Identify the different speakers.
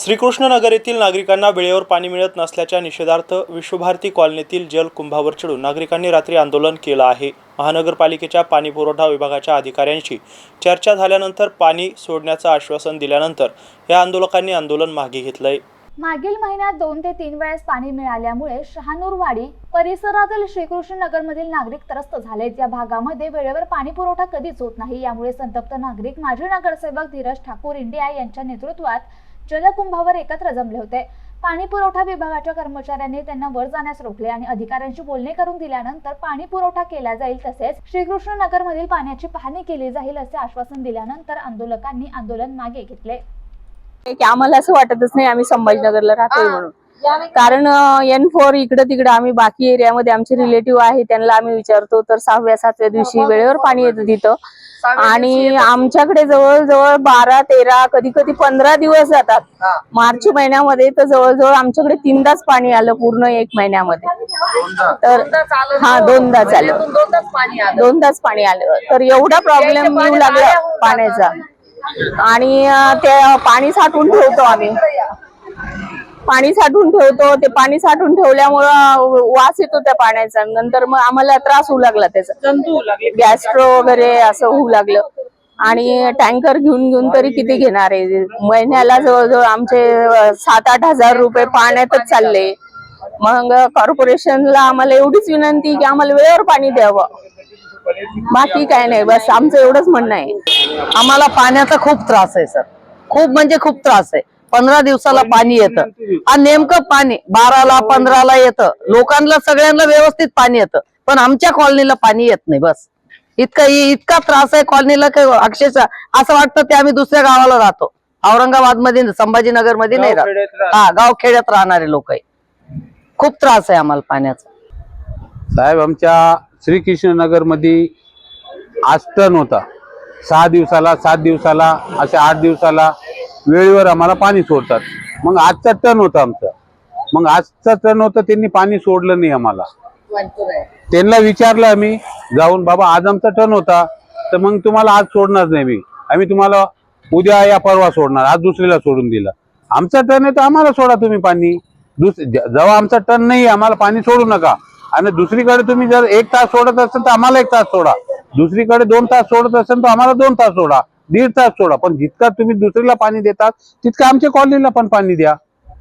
Speaker 1: श्रीकृष्णनगर येथील नागरिकांना वेळेवर पाणी मिळत नसल्याच्या निषेधार्थ विश्वभारती कॉलनीतील जल कुंभावर चढून नागरिकांनी रात्री आंदोलन केलं आहे. महानगरपालिकेच्या पाणी पुरवठा विभागाच्या अधिकाऱ्यांशी चर्चा झाल्यानंतर पाणी सोडण्याचं आश्वासन दिल्यानंतर या आंदोलकांनी आंदोलन मागे घेतलंय.
Speaker 2: मागील महिन्यात दोन ते तीन वेळेस पाणी मिळाल्यामुळे शहानूरवाडी परिसरातील श्रीकृष्ण नगरमधील नागरिक त्रस्त झालेत. या भागामध्ये वेळेवर पाणी पुरवठा कधीच होत नाही. यामुळे संतप्त नागरिक माजी नगरसेवक धीरज ठाकूर इंडिया यांच्या नेतृत्वात जलकुंभावर एकत्र जमले होते. पाणी पुरवठा विभागाच्या कर्मचाऱ्यांनी त्यांना वर जाण्यास रोखले आणि अधिकाऱ्यांशी बोलणे करून दिल्यानंतर पाणी पुरवठा केला जाईल तसेच श्रीकृष्ण नगरमधील पाण्याची पाहणी केली जाईल असे आश्वासन दिल्यानंतर आंदोलकांनी आंदोलन मागे घेतले.
Speaker 3: की आम्हाला असं वाटतच नाही आम्ही संभाजीनगरला राहतोय म्हणून. कारण एन फोर इकडे तिकडे आम्ही बाकी एरियामध्ये आमचे रिलेटिव्ह आहे त्यांना आम्ही विचारतो तर सहाव्या सातव्या दिवशी वेळेवर पाणी येतं तिथं. आणि आमच्याकडे जवळजवळ बारा तेरा कधी कधी पंधरा दिवस जातात. मार्च महिन्यामध्ये तर जवळजवळ आमच्याकडे तीनदाच पाणी आलं पूर्ण एक महिन्यामध्ये. तर हा दोनदा आलं. दोनदाच पाणी आलं. तर एवढा प्रॉब्लेम येऊ लागला पाण्याचा. आणि ते पाणी साठवून ठेवतो आम्ही. पाणी साठवून ठेवतो. ते पाणी साठवून ठेवल्यामुळं वास येतो त्या पाण्याचा. नंतर मग आम्हाला त्रास होऊ लागला त्याचा. गॅस्ट्रो वगैरे असं होऊ लागलं. आणि टँकर घेऊन घेऊन तरी किती घेणार आहे? महिन्याला जवळजवळ आमचे सात आठ हजार रुपये पाण्यातच चालले. मग कॉर्पोरेशनला आम्हाला एवढीच विनंती की आम्हाला वेळेवर पाणी द्यावं. बाकी काय नाही. बस आमचं एवढंच म्हणणं आहे.
Speaker 4: आम्हाला पाण्याचा खूप त्रास आहे सर. खूप म्हणजे खूप त्रास आहे. पंधरा दिवसाला पाणी येतं. आणि नेमकं पाणी बाराला पंधराला येतं. लोकांना सगळ्यांना व्यवस्थित पाणी येतं. पण आमच्या कॉलनीला पाणी येत नाही बस. इतका इतका त्रास आहे कॉलनीला की अक्षरशः असं वाटतं ते आम्ही दुसऱ्या गावाला राहतो. औरंगाबादमध्ये संभाजीनगरमध्ये नाही राहत. हा गाव खेड्यात राहणारे लोक आहे. खूप त्रास आहे आम्हाला पाण्याचा.
Speaker 5: साहेब आमच्या श्रीकृष्णनगरमध्ये आज टन होता. सहा दिवसाला सात दिवसाला असे आठ दिवसाला वेळेवर आम्हाला पाणी सोडतात. मग आजचा टन होता आमचा. मग आजचा टन होता त्यांनी पाणी सोडलं नाही आम्हाला. त्यांना विचारलं आम्ही जाऊन बाबा आज आमचा टन होता तर मग तुम्हाला आज सोडणार नाही मी. आम्ही तुम्हाला उद्या या परवा सोडणार आज दुसरीला सोडून दिलं. आमचा टन आहे तर आम्हाला सोडा तुम्ही पाणी. दुस जेव्हा आमचा टन नाही आम्हाला पाणी सोडू नका. आणि दुसरीकडे तुम्ही जर एक तास सोडत असाल तर आम्हाला एक तास सोडा. दुसरीकडे दोन तास सोडत असेल तर आम्हाला दोन तास सोडा. दीड तास सोडा. पण जितका तुम्ही दुसरीला पाणी देतात तितकं आमच्या कॉलनीला पण पाणी द्या.